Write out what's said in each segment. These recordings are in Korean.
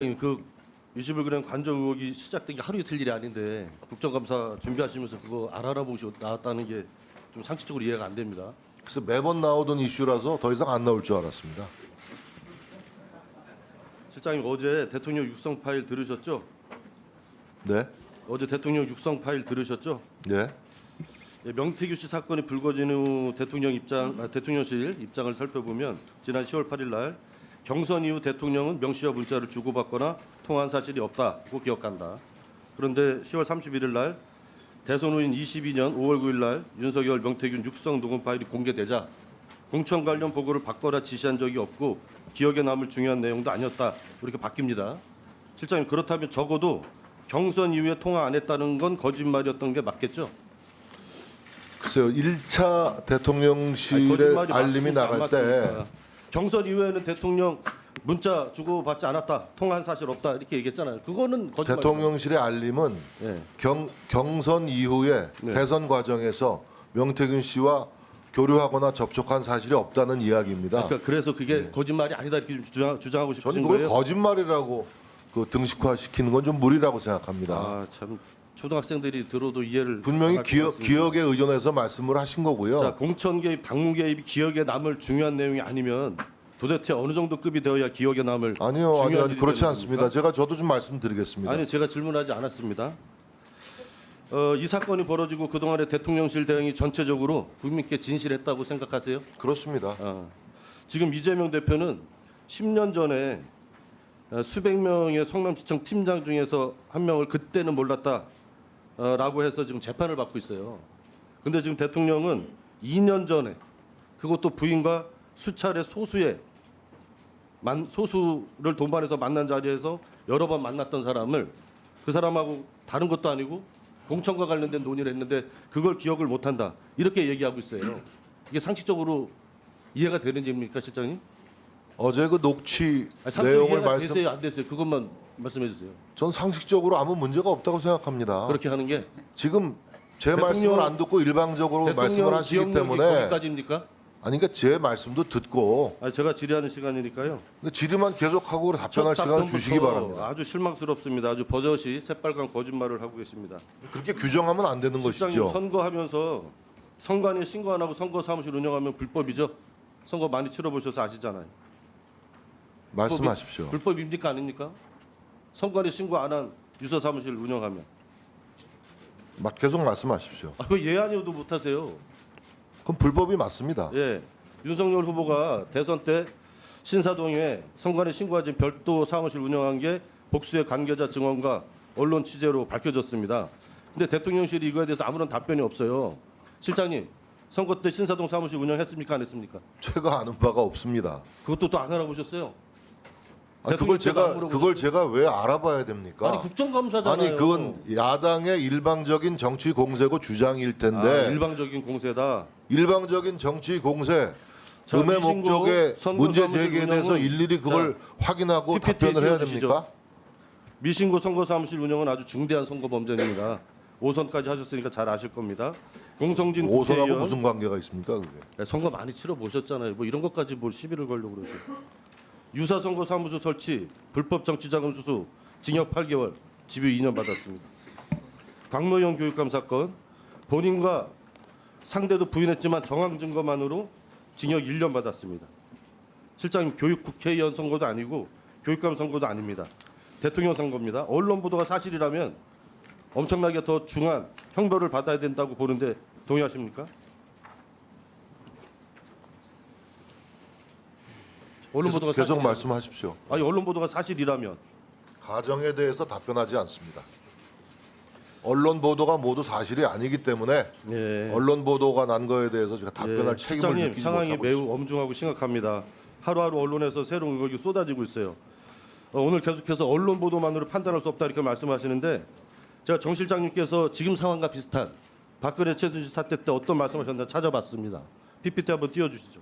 그 유시불 그램 관저 의혹이 시작된 게 하루 이틀 일이 아닌데 국정감사 준비하시면서 그거 안 알아보시고 나왔다는 게 좀 상식적으로 이해가 안 됩니다. 그래서 매번 나오던 이슈라서 더 이상 안 나올 줄 알았습니다. 실장님 어제 대통령 육성 파일 들으셨죠? 네, 어제 대통령 육성 파일 들으셨죠? 네, 예, 명태규 씨 사건이 불거진 후 대통령 입장, 아, 대통령실 입장을 살펴보면 지난 10월 8일 날 경선 이후 대통령은 명 씨와 문자를 주고받거나 통화한 사실이 없다고 기억한다. 그런데 10월 31일 날 대선 후인 22년 5월 9일 날 윤석열 명태균 육성 녹음 파일이 공개되자 공천 관련 보고를 받거나 지시한 적이 없고 기억에 남을 중요한 내용도 아니었다. 이렇게 바뀝니다. 실장님 그렇다면 적어도 경선 이후에 통화 안 했다는 건 거짓말이었던 게 맞겠죠? 글쎄요. 1차 아니, 대통령실에 알림이? 나갈 안 때? 경선 이후에는 대통령 문자 주고 받지 않았다 통화한 사실 없다 이렇게 얘기했잖아요. 그거는 거짓말. 대통령실의 알림은 예. 경, 경선 이후에 네. 대선 과정에서 명태균 씨와 교류하거나 접촉한 사실이 없다는 이야기입니다. 그러니까 그래서 그게 거짓말이 아니다 이렇게 주장, 주장하고 저는 싶으신 그걸 거예요. 거짓말이라고 그 등식화시키는 건 좀 무리라고 생각합니다. 아 참 초등학생들이 들어도 이해를 분명히 기억. 기억에 의존해서 말씀을 하신 거고요. 자 공천 개입, 당무 개입이 기억에 남을 중요한 내용이 아니면 도대체 어느 정도 급이 되어야 기억에 남을 아니요, 아니요, 아니, 그렇지 않습니다. 제가 저도 좀 말씀드리겠습니다. 아니 제가 질문하지 않았습니다. 어, 이 사건이 벌어지고 그동안의 대통령실 대응이 전체적으로 국민께 진실했다고 생각하세요? 그렇습니다. 어, 지금 이재명 대표는 10년 전에 어, 수백 명의 성남시청 팀장 중에서 한 명을 그때는 몰랐다 라고 해서 지금 재판을 받고 있어요. 근데 지금 대통령은 2년 전에 그것도 부인과 수차례 소수의 만, 소수를 동반해서 만난 자리에서 여러 번 만났던 사람을 그 사람하고 다른 것도 아니고 공천과 관련된 논의를 했는데 그걸 기억을 못한다 이렇게 얘기하고 있어요. 이게 상식적으로 이해가 되는 일입니까, 실장님? 어제 그 녹취 상식 내용을 이해가 말씀, 되세요, 안 되세요? 그것만 말씀해 주세요. 전 상식적으로 아무 문제가 없다고 생각합니다. 그렇게 하는 게 지금 제 대통령- 말씀을 안 듣고 일방적으로 말씀을 대통령 하시기 기억력이 때문에 거기까지입니까? 아니 그러니까 제 말씀도 듣고 아니, 제가 질의하는 시간이니까요. 그 질의만 계속하고 답변할 첫 시간을 답변부터 주시기 바랍니다. 아주 실망스럽습니다. 아주 버젓이 새빨간 거짓말을 하고 계십니다. 그렇게 규정하면 안 되는 실장님 것이죠. 선거하면서 선관위 신고 안 하고 선거 사무실 운영하면 불법이죠. 선거 많이 치러보셔서 아시잖아요. 말씀하십시오. 불법입니까 아닙니까? 선관위 신고 안 한 유서 사무실 운영하면 막 계속 말씀하십시오. 아, 왜 예안이어도 못하세요? 그럼 불법이 맞습니다. 예, 윤석열 후보가 대선 때 신사동에 선관위 신고하지 별도 사무실 운영한 게 복수의 관계자 증언과 언론 취재로 밝혀졌습니다. 근데 대통령실이 이거에 대해서 아무런 답변이 없어요. 실장님, 선거 때 신사동 사무실 운영했습니까 안 했습니까? 제가 아는 바가 없습니다. 그것도 또 안 알아보셨어요? 아니, 그걸 제가? 그걸 제가 왜 알아봐야 됩니까? 아니 국정감사잖아요. 아니 그건 야당의 일방적인 정치 공세고 주장일 아, 텐데 일방적인 공세다. 일방적인 정치 공세 자, 음해 미신고 목적의 문제 제기에 대해서 일일이 그걸 확인하고 PPT 답변을 해야. 됩니까? 미신고 선거 사무실 운영은 아주 중대한 선거 범죄입니다. 5선까지 하셨으니까 잘 아실 겁니다. 공성진 오선하고 국회의원 무슨 관계가 있습니까? 그게? 네, 선거 많이 치러 보셨잖아요. 뭐 이런 것까지 뭘 시비를 걸려고 그러죠. 유사 선거 사무소 설치, 불법 정치 자금 수수, 징역 8개월, 집유 2년 받았습니다. 강노영 교육감 사건, 본인과 상대도 부인했지만 정황 증거만으로 징역 1년 받았습니다. 실장님 교육 국회의원 선거도 아니고 교육감 선거도 아닙니다. 대통령 선거입니다. 언론 보도가 사실이라면 엄청나게 더 중한 형벌을 받아야 된다고 보는데 동의하십니까? 언론 계속, 보도가 계속 사실이라면- 말씀하십시오. 아니 언론 보도가 사실이라면 가정에 대해서 답변하지 않습니다. 언론 보도가 모두 사실이 아니기 때문에 예. 언론 보도가 난 거에 대해서 제가 답변할 예, 책임을 실장님 느끼지 상황이 못하고 매우 있습니다. 엄중하고 심각합니다. 하루하루 언론에서 새로운 의혹이 쏟아지고 있어요. 어, 오늘 계속해서 언론 보도만으로 판단할 수 없다 이렇게 말씀하시는데 제가 정 실장님께서 지금 상황과 비슷한 박근혜 최순실 사태 때 어떤 말씀하셨나 찾아봤습니다. PPT 한번 띄워주시죠.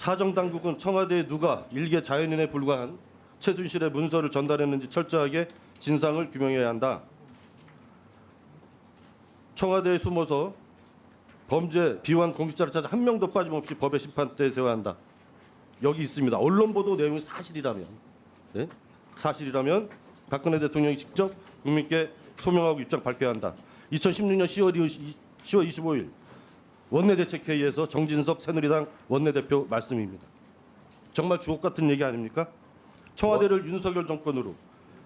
사정 당국은 청와대에 누가 일개 자연인에 불과한 최순실의 문서를 전달했는지 철저하게 진상을 규명해야 한다. 청와대에 숨어서 범죄 비환 공직자를 찾아 한 명도 빠짐없이 법의 심판대에 세워야 한다. 여기 있습니다. 언론 보도 내용이 사실이라면 네? 사실이라면 박근혜 대통령이 직접 국민께 소명하고 입장 밝혀야 한다. 2016년 10월 10월 25일 원내대책회의에서 정진석 새누리당 원내대표 말씀입니다. 정말 주옥 같은 얘기 아닙니까? 청와대를 윤석열 정권으로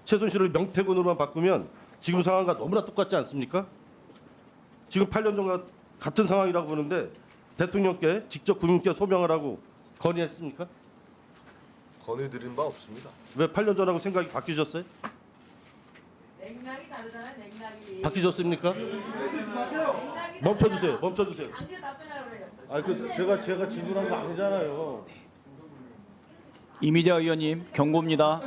최순실을 명태군으로만 바꾸면 지금 상황과 너무나 똑같지 않습니까? 지금 8년 전과 같은 상황이라고 보는데 대통령께 직접 국민께 소명하라고 건의했습니까? 건의드린 바 없습니다. 왜 8년 전하고 생각이 바뀌셨어요? 맥락이 다르잖아요. 맥락이. 바뀌셨습니까? 맥락이 멈춰주세요. 멈춰주세요. 강제 답변하라고 그래요. 아, 그 제가 제가 질문한 거 아니잖아요. 이미자 의원님 경고입니다.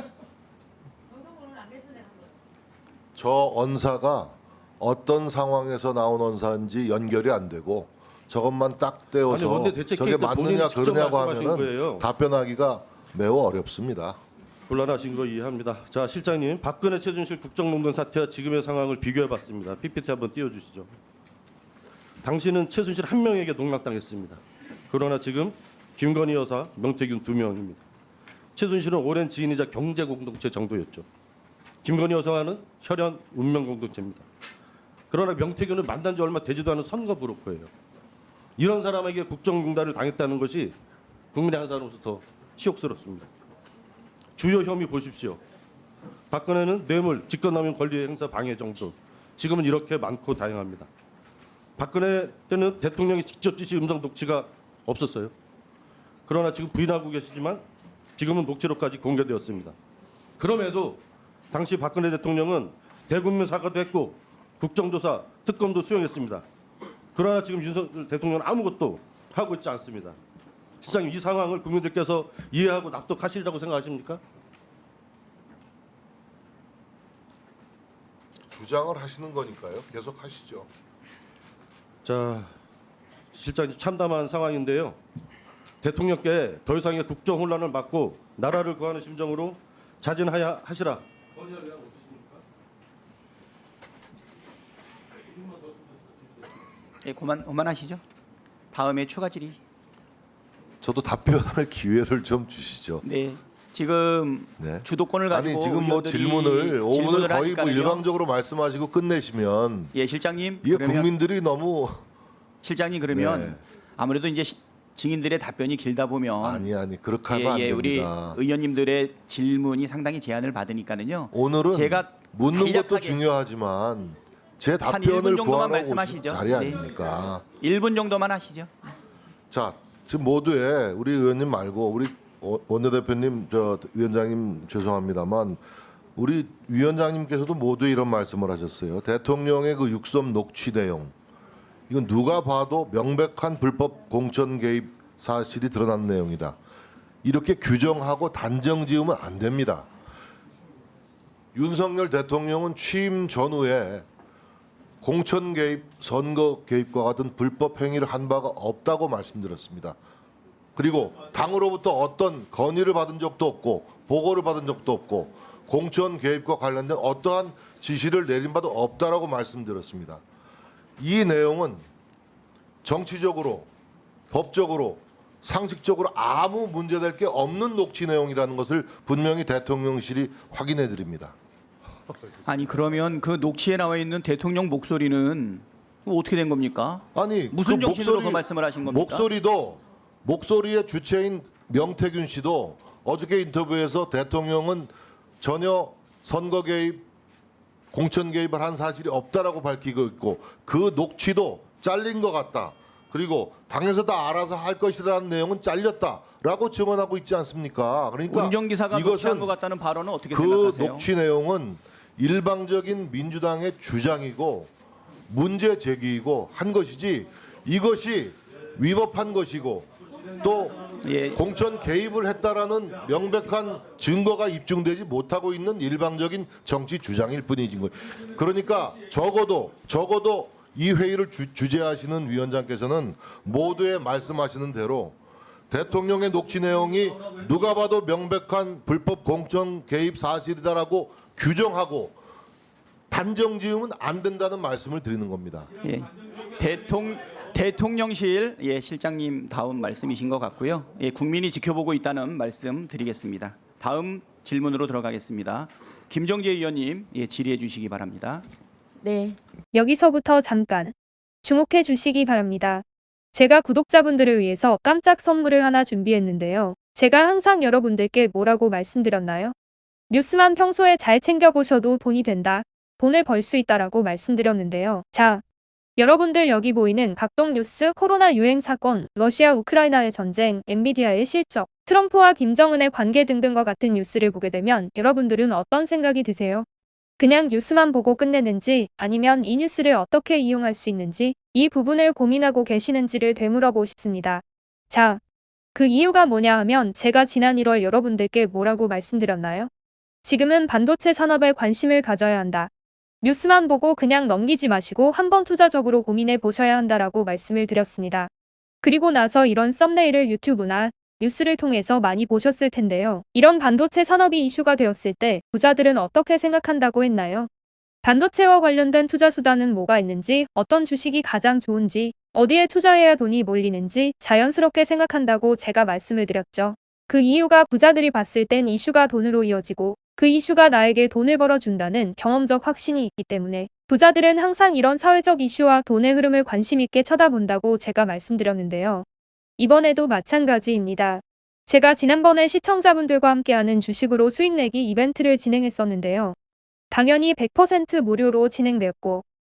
저 언사가 어떤 상황에서 나온 언사인지 연결이 안 되고 저것만 딱 아니, 떼어서 대책회의 저게 맞느냐 그러냐고 거예요. 답변하기가 매우 어렵습니다. 곤란하신 거 이해합니다. 자, 실장님, 박근혜 최순실 국정농단 사태와 지금의 상황을 비교해봤습니다. PPT 한번 띄워주시죠. 당신은 최순실 한 명에게 농락당했습니다. 그러나 지금 김건희 여사, 명태균 두 명입니다. 최순실은 오랜 지인이자 경제 공동체 정도였죠. 김건희 여사와는 혈연 운명 공동체입니다. 그러나 명태균은 만난 지 얼마 되지도 않은 선거 브로커예요. 이런 사람에게 국정농단을 당했다는 것이 국민의 한 사람으로서 더 치욕스럽습니다. 주요 혐의 보십시오. 박근혜는 뇌물, 직권남용 권리 행사 방해 정도. 지금은 이렇게 많고 다양합니다. 박근혜 때는 대통령이 직접 지시 음성 녹취가 없었어요. 그러나 지금 부인하고 계시지만 지금은 녹취록까지 공개되었습니다. 그럼에도 당시 박근혜 대통령은 대국민 사과도 했고 국정조사, 특검도 수용했습니다. 그러나 지금 윤석열 대통령은 아무것도 하고 있지 않습니다. 시장님 이 상황을 국민들께서 이해하고 납득하시리라고 생각하십니까? 주장을 하시는 거니까요. 계속 하시죠. 자, 실장님 참담한 상황인데요. 대통령께 더 이상의 국정 혼란을 막고 나라를 구하는 심정으로 자진하야 하시라. 예, 그만 그만하시죠. 다음에 추가 질의. 저도 답변할 기회를 좀 주시죠. 네. 지금 네. 주도권을 가지고 아니 지금 뭐 의원들이 질문을 5분을 질문을 거의 뭐 하니까는요. 일방적으로 말씀하시고 끝내시면 예, 실장님. 이게 그러면 국민들이 너무 실장님 그러면 네. 아무래도 이제 시- 증인들의 답변이 길다 보면 아니 아니 그렇게 하면 예, 안 예, 우리 됩니다. 의원님들의 질문이 상당히 제한을 받으니까는요. 오늘은 제가 묻는 것도 간략하게 중요하지만 제한 답변을 1분 정도만 말씀하시죠. 자리 네. 아닙니까? 1분 정도만 하시죠. 자 지금 모두의 우리 의원님 말고 우리 어- 원내대표님 저 위원장님 죄송합니다만 우리 위원장님께서도 모두 이런 말씀을 하셨어요. 대통령의 그 육섬 녹취 내용 이건 누가 봐도 명백한 불법 공천 개입 사실이 드러난 내용이다. 이렇게 규정하고 단정 지으면 안 됩니다. 윤석열 대통령은 취임 전후에 공천 개입, 선거 개입과 같은 불법 행위를 한 바가 없다고 말씀드렸습니다. 그리고 당으로부터 어떤 건의를 받은 적도 없고 보고를 받은 적도 없고 공천 개입과 관련된 어떠한 지시를 내린 바도 없다라고 말씀드렸습니다. 이 내용은 정치적으로 법적으로 상식적으로 아무 문제될 게 없는 녹취 내용이라는 것을 분명히 대통령실이 확인해 드립니다. 아니 그러면 그 녹취에 나와 있는 대통령 목소리는 어떻게 된 겁니까? 아니 무슨 그 정신으로 목소리- 그 말씀을 하신 겁니까? 목소리도 목소리의 주체인 명태균 씨도 어저께 인터뷰에서 대통령은 전혀 선거 개입, 공천 개입을 한 사실이 없다라고 밝히고 있고 그 녹취도 잘린 것 같다. 그리고 당에서 다 알아서 할 것이라는 내용은 잘렸다라고 증언하고 있지 않습니까? 그러니까 운전기사가 이것은 것 같다는 발언은 어떻게 그 생각하세요? 녹취 내용은 일방적인 민주당의 주장이고 문제 제기이고 한 것이지 이것이 위법한 것이고 또 예, 공천 개입을 했다라는 명백한 증거가 입증되지 못하고 있는 일방적인 정치 주장일 뿐이진 거예요. 그러니까 적어도 적어도 이 회의를 주, 주재하시는 위원장께서는 모두의 말씀하시는 대로 대통령의 녹취 내용이 누가 봐도 명백한 불법 공천 개입 사실이다라고 규정하고 단정 지으면 안 된다는 말씀을 드리는 겁니다. 예. 대통 대통령실 예 실장님 다음 말씀이신 것 같고요. 예, 국민이 지켜보고 있다는 말씀 드리겠습니다. 다음 질문으로 들어가겠습니다. 김정재 의원님 예, 질의해 주시기 바랍니다. 네, 여기서부터 잠깐 주목해 주시기 바랍니다. 제가 구독자분들을 위해서 깜짝 선물을 하나 준비했는데요. 제가 항상 여러분들께 뭐라고 말씀드렸나요? 뉴스만 평소에 잘 챙겨보셔도 돈이 된다. 돈을 벌 수 있다라고 말씀드렸는데요. 자, 여러분들 여기 보이는 각종 뉴스, 코로나 유행 사건, 러시아 우크라이나의 전쟁, 엔비디아의 실적, 트럼프와 김정은의 관계 등등과 같은 뉴스를 보게 되면 여러분들은 어떤 생각이 드세요? 그냥 뉴스만 보고 끝내는지 아니면 이 뉴스를 어떻게 이용할 수 있는지 이 부분을 고민하고 계시는지를 되물어보고 싶습니다. 자, 그 이유가 뭐냐 하면 제가 지난 1월 여러분들께 뭐라고 말씀드렸나요? 지금은 반도체 산업에 관심을 가져야 한다. 뉴스만 보고 그냥 넘기지 마시고 한번 투자적으로 고민해 보셔야 한다라고 말씀을 드렸습니다. 그리고 나서 이런 썸네일을 유튜브나 뉴스를 통해서 많이 보셨을 텐데요. 이런 반도체 산업이 이슈가 되었을 때 부자들은 어떻게 생각한다고 했나요? 반도체와 관련된 투자 수단은 뭐가 있는지, 어떤 주식이 가장 좋은지, 어디에 투자해야 돈이 몰리는지 자연스럽게 생각한다고 제가 말씀을 드렸죠. 그 이유가 부자들이 봤을 땐 이슈가 돈으로 이어지고 그 이슈가 나에게 돈을 벌어준다는 경험적 확신이 있기 때문에 부자들은 항상 이런 사회적 이슈와 돈의 흐름을 관심 있게 쳐다본다고 제가 말씀드렸는데요. 이번에도 마찬가지입니다. 제가 지난번에 시청자분들과 함께하는 주식으로 수익 내기 이벤트를 진행했었는데요. 당연히 100% 무료로 진행되었고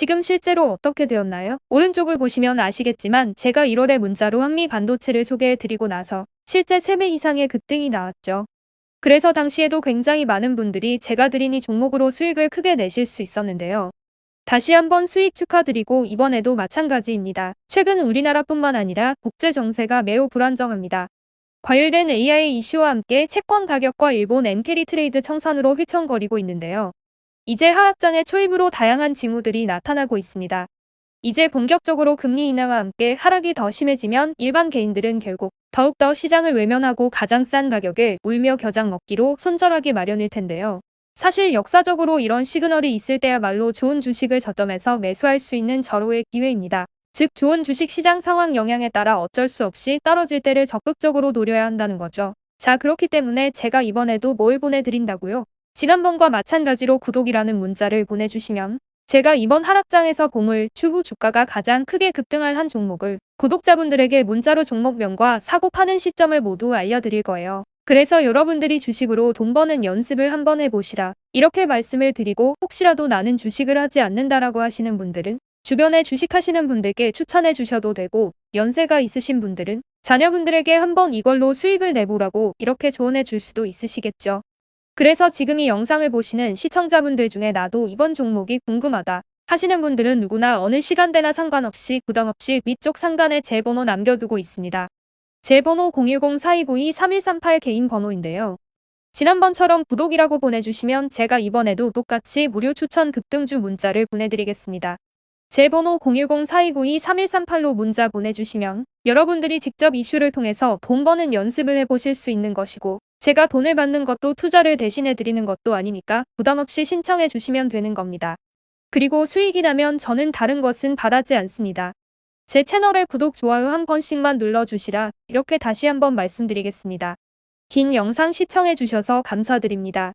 지금 실제로 어떻게 되었나요? 오른쪽을 보시면 아시겠지만 제가 1월에 문자로 한미 반도체를 소개해 드리고 나서 실제 3배 이상의 급등이 나왔죠. 그래서 당시에도 굉장히 많은 분들이 제가 드린 이 종목으로 수익을 크게 내실 수 있었는데요. 다시 한번 수익 축하드리고 이번에도 마찬가지입니다. 최근 우리나라뿐만 아니라 국제 정세가 매우 불안정합니다. 과열된 AI 이슈와 함께 채권 가격과 일본 엔캐리 트레이드 청산으로 휘청거리고 있는데요. 이제 하락장의 초입으로 다양한 징후들이 나타나고 있습니다. 이제 본격적으로 금리 인하와 함께 하락이 더 심해지면 일반 개인들은 결국 더욱더 시장을 외면하고 가장 싼 가격에 울며 겨장 먹기로 손절하기 마련일 텐데요. 사실 역사적으로 이런 시그널이 있을 때야말로 좋은 주식을 저점에서 매수할 수 있는 절호의 기회입니다. 즉 좋은 주식 시장 상황 영향에 따라 어쩔 수 없이 떨어질 때를 적극적으로 노려야 한다는 거죠. 자 그렇기 때문에 제가 이번에도 뭘 보내드린다고요? 지난번과 마찬가지로 구독이라는 문자를 보내주시면 제가 이번 하락장에서 보물, 추후 주가가 가장 크게 급등할 한 종목을 구독자분들에게 문자로 종목명과 사고 파는 시점을 모두 알려드릴 거예요. 그래서 여러분들이 주식으로 돈 버는 연습을 한번 해보시라. 이렇게 말씀을 드리고 혹시라도 나는 주식을 하지 않는다라고 하시는 분들은 주변에 주식하시는 분들께 추천해 주셔도 되고 연세가 있으신 분들은 자녀분들에게 한번 이걸로 수익을 내보라고 이렇게 조언해 줄 수도 있으시겠죠. 그래서 지금 이 영상을 보시는 시청자분들 중에 나도 이번 종목이 궁금하다 하시는 분들은 누구나 어느 시간대나 상관없이 부담없이 위쪽 상단에 제 번호 남겨두고 있습니다. 제 번호 010-4292-3138 개인 번호인데요. 지난번처럼 구독이라고 보내주시면 제가 이번에도 똑같이 무료 추천 급등주 문자를 보내드리겠습니다. 제 번호 010-4292-3138로 문자 보내주시면 여러분들이 직접 이슈를 통해서 돈 버는 연습을 해보실 수 있는 것이고 제가 돈을 받는 것도 투자를 대신해 드리는 것도 아니니까 부담 없이 신청해 주시면 되는 겁니다. 그리고 수익이 나면 저는 다른 것은 바라지 않습니다. 제 채널에 구독, 좋아요 한 번씩만 눌러주시라 이렇게 다시 한번 말씀드리겠습니다. 긴 영상 시청해 주셔서 감사드립니다.